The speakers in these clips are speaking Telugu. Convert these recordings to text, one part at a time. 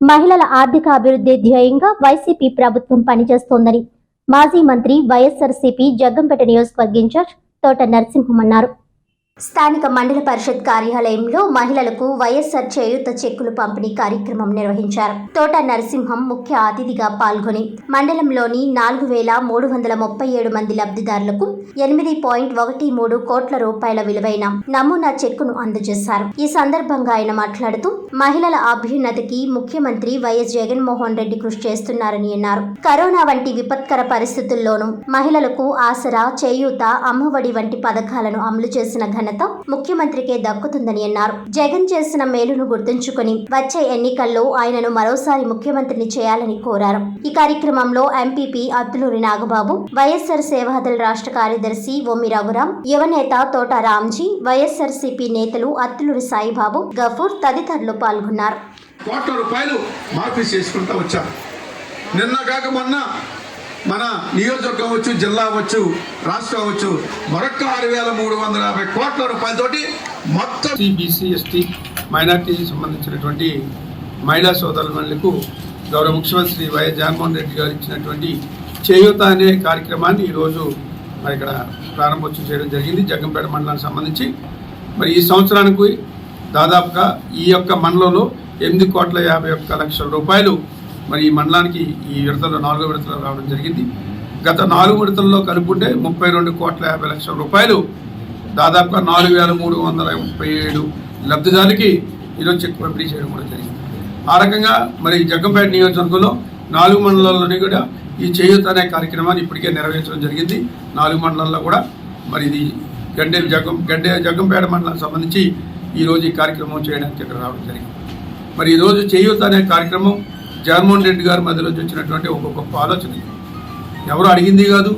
మహిళల ఆర్థిక అభివృద్ధి ధ్యేయంగా వైసీపీ ప్రభుత్వం పనిచేస్తోందని మాజీ మంత్రి వైఎస్ఆర్సీపీ జగ్గంపేట నియోజకవర్గ ఇన్ఛార్జ్ తోట నరసింహం అన్నారు. స్థానిక మండల పరిషత్ కార్యాలయంలో మహిళలకు వైఎస్ఆర్ చేయూత చెక్కులు పంపిణీ కార్యక్రమం నిర్వహించారు. తోట నరసింహం ముఖ్య అతిథిగా పాల్గొని మండలంలోని నాలుగు వేల మూడు వందల ముప్పై ఏడు మంది లబ్ధిదారులకు ఎనిమిది పాయింట్ ఒకటి మూడు కోట్ల రూపాయల విలువైన నమూనా చెక్కును అందజేశారు. ఈ సందర్భంగా ఆయన మాట్లాడుతూ మహిళల అభ్యున్నతికి ముఖ్యమంత్రి వైఎస్ జగన్మోహన్ రెడ్డి కృషి చేస్తున్నారని అన్నారు. కరోనా వంటి విపత్కర పరిస్థితుల్లోనూ మహిళలకు ఆసరా చేయూత అమ్మఒడి వంటి పథకాలను అమలు చేసిన ఘనత ముఖ్యమంత్రికే దక్కుతుందని అన్నారు. జగన్ చేసిన మేలును గుర్తుంచుకుని వచ్చే ఎన్నికల్లో ఆయనను మరోసారి ముఖ్యమంత్రిని చేయాలని కోరారు. ఈ కార్యక్రమంలో ఎంపీపీ అత్తులూరి నాగబాబు వైఎస్ఆర్ సేవాదళ రాష్ట్ర కార్యదర్శి ఓమి రఘురాం యువనేత తోట రామ్జీ వైఎస్ఆర్ సిపి నేతలు అత్తులూరి సాయిబాబు గఫూర్ తదితరులు పాల్గొన్నారు. కోట్ల రూపాయలు మార్పు చేసుకుంటూ వచ్చారు. నిన్న కాక మొన్న మన నియోజకవర్గం అవచ్చు జిల్లా అవ్వచ్చు రాష్ట్రం అవ్వచ్చు మరొక ఆరు వేల మూడు వందల యాభై కోట్ల రూపాయలతోటి మొత్తం ఎస్సీ బీసీ ఎస్టీ మైనార్టీకి సంబంధించినటువంటి మహిళా సోదరులకు గౌరవ ముఖ్యమంత్రి శ్రీ వైఎస్ జగన్మోహన్ రెడ్డి గారు ఇచ్చినటువంటి చేయూత అనే కార్యక్రమాన్ని ఈరోజు మరి ఇక్కడ ప్రారంభోత్సవం చేయడం జరిగింది జగ్గంపేట మండలానికి సంబంధించి. మరి ఈ సంవత్సరానికి దాదాపుగా ఈ యొక్క మండలంలో ఎనిమిది కోట్ల యాభై ఒక్క లక్షల రూపాయలు మరి ఈ మండలానికి ఈ విడతలో నాలుగో విడతలో రావడం జరిగింది. గత నాలుగు విడతల్లో కలుపుకుంటే ముప్పై రెండు కోట్ల యాభై లక్షల రూపాయలు. దాదాపుగా నాలుగు వేల మూడు వందల ముప్పై ఏడు లబ్ధిదారులకి ఈరోజు చెక్ పంపిణీ చేయడం కూడా జరిగింది. ఆ రకంగా మరి జగ్గంపేట నియోజకవర్గంలో నాలుగు మండలాల్లోని కూడా ఈ చేయూత అనే కార్యక్రమాన్ని ఇప్పటికే నెరవేర్చడం జరిగింది. నాలుగు మండలాల్లో కూడా మరి ఇది గండే జగ్గం గండే జగ్గంపేట మండలానికి సంబంధించి ఈరోజు ఈ కార్యక్రమం చేయడానికి ఇక్కడ రావడం జరిగింది. మరి ఈరోజు చేయూత అనే కార్యక్రమం జగన్మోహన్ రెడ్డి గారి మధ్యలోంచి వచ్చినటువంటి ఒక గొప్ప ఆలోచన. ఎవరు అడిగింది కాదు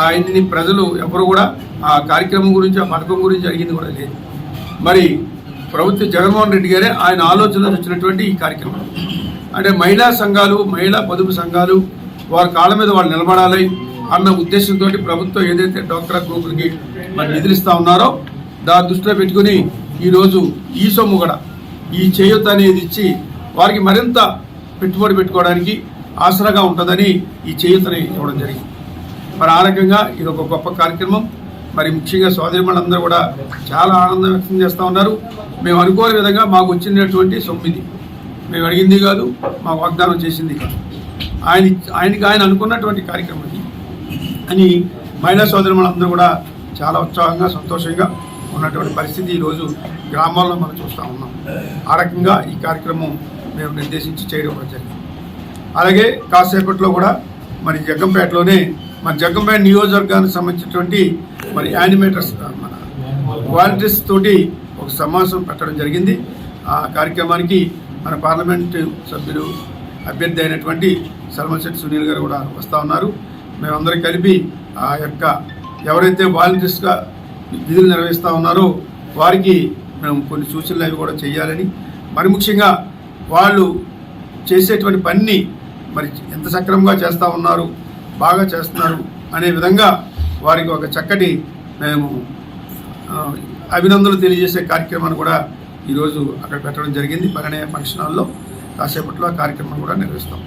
ఆయన్ని ప్రజలు ఎవరు కూడా ఆ కార్యక్రమం గురించి ఆ పథకం గురించి అడిగింది కూడా లేదు. మరి ప్రభుత్వ జగన్మోహన్ రెడ్డి గారే ఆయన ఆలోచనలో వచ్చినటువంటి ఈ కార్యక్రమం. అంటే మహిళా సంఘాలు మహిళా పొదుపు సంఘాలు వారి కాళ్ళ మీద వాళ్ళు నిలబడాలి అన్న ఉద్దేశంతో ప్రభుత్వం ఏదైతే డోక్రా గ్రూపులకి మరి నిధులు ఉన్నారో దాన్ని దృష్టిలో పెట్టుకుని ఈరోజు ఈ సొమ్ము కూడా ఈ చేయూత అనేది ఇచ్చి వారికి మరింత పెట్టుబడి పెట్టుకోవడానికి ఆసరాగా ఉంటుందని ఈ చేయూతని ఇవ్వడం జరిగింది. మరి ఆ రకంగా ఇది ఒక గొప్ప కార్యక్రమం. మరి ముఖ్యంగా సోదరిమణులందరూ కూడా చాలా ఆనందం వ్యక్తం చేస్తూ ఉన్నారు. మేము అనుకోని విధంగా మాకు వచ్చినటువంటి సొమ్మిది. మేము అడిగింది కాదు మా వాగ్దానం చేసింది కాదు. ఆయన ఆయనకి ఆయన అనుకున్నటువంటి కార్యక్రమం ఇది. అని మహిళా సోదరిమణులందరూ కూడా చాలా ఉత్సాహంగా సంతోషంగా ఉన్నటువంటి పరిస్థితి ఈరోజు గ్రామాల్లో మనం చూస్తూ ఉన్నాం. ఆ రకంగా ఈ కార్యక్రమం మేము నిర్దేశించి చేయడం కూడా జరిగింది. అలాగే కాసేపట్లో కూడా మరి జగ్గంపేటలోనే మన జగ్గంపేట నియోజకవర్గానికి సంబంధించినటువంటి మరి యానిమేటర్స్ మన వాలంటీర్స్ తోటి ఒక సమావేశం పెట్టడం జరిగింది. ఆ కార్యక్రమానికి మన పార్లమెంట్ సభ్యులు అభ్యర్థి అయినటువంటి సల్మన్ సునీల్ గారు కూడా వస్తూ ఉన్నారు. మేమందరం కలిపి ఆ యొక్క ఎవరైతే వాలంటీర్స్గా విధులు నిర్వహిస్తూ ఉన్నారో వారికి మేము కొన్ని సూచనలు అవి కూడా చేయాలని మరి ముఖ్యంగా వాళ్ళు చేసేటువంటి పనిని మరి ఎంత సక్రమంగా చేస్తూ ఉన్నారు బాగా చేస్తున్నారు అనే విధంగా వారికి ఒక చక్కటి మేము అభినందనలు తెలియజేసే కార్యక్రమాన్ని కూడా ఈరోజు అక్కడ పెట్టడం జరిగింది. పరిణయ ఫంక్షన్ హాల్లో కాసేపట్లో ఆ కార్యక్రమం కూడా నిర్వహిస్తాం.